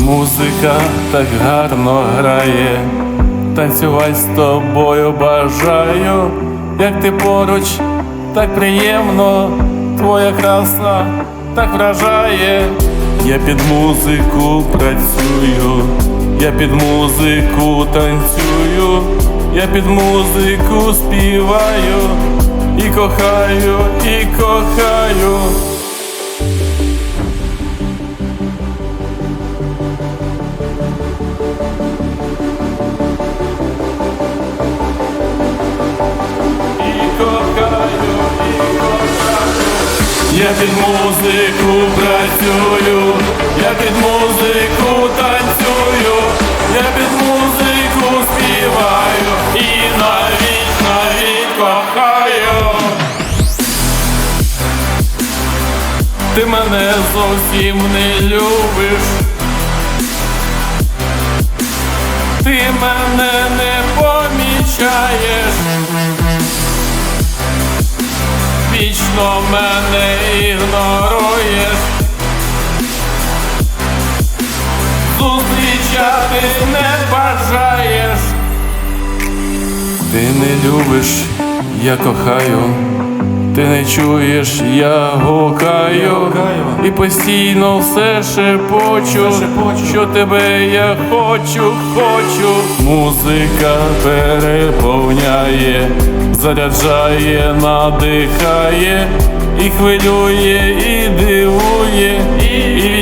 Музика так гарно грає, танцювати з тобою бажаю, як ти поруч, так приємно, твоя краса так вражає. Я під музику працюю, я під музику танцюю, я під музику співаю. І кохаю, і кохаю. Я під музику працюю, я під музику танцюю, я під музику співаю і навіть, навіть кохаю. Ти мене зовсім не любиш. Ти мене не помічаєш. Вічно мене ігноруєш. Зустрічати не бажаєш. Ти не любиш, я кохаю. Ти не чуєш, я гукаю і постійно все шепочу, що тебе я хочу, хочу. Музика переповняє, заряджає, надихає, і хвилює, і дивує, і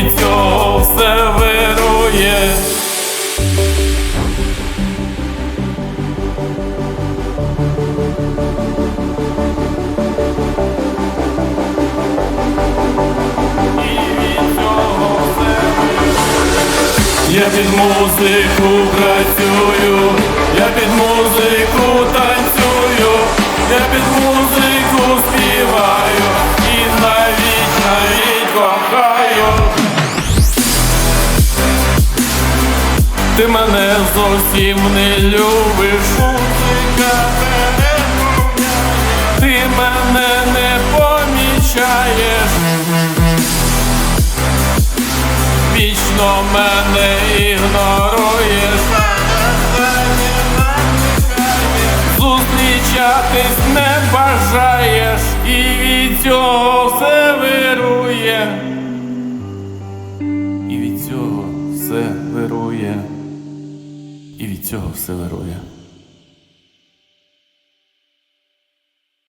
Я під музику працюю, я під музику танцюю, я під музику співаю і навіть, навіть кохаю. Ти мене зовсім не любиш, музика Вічно мене ігноруєш. Зустрічатись не бажаєш, і від цього все вирує. І від цього все вирує. І від цього все вирує.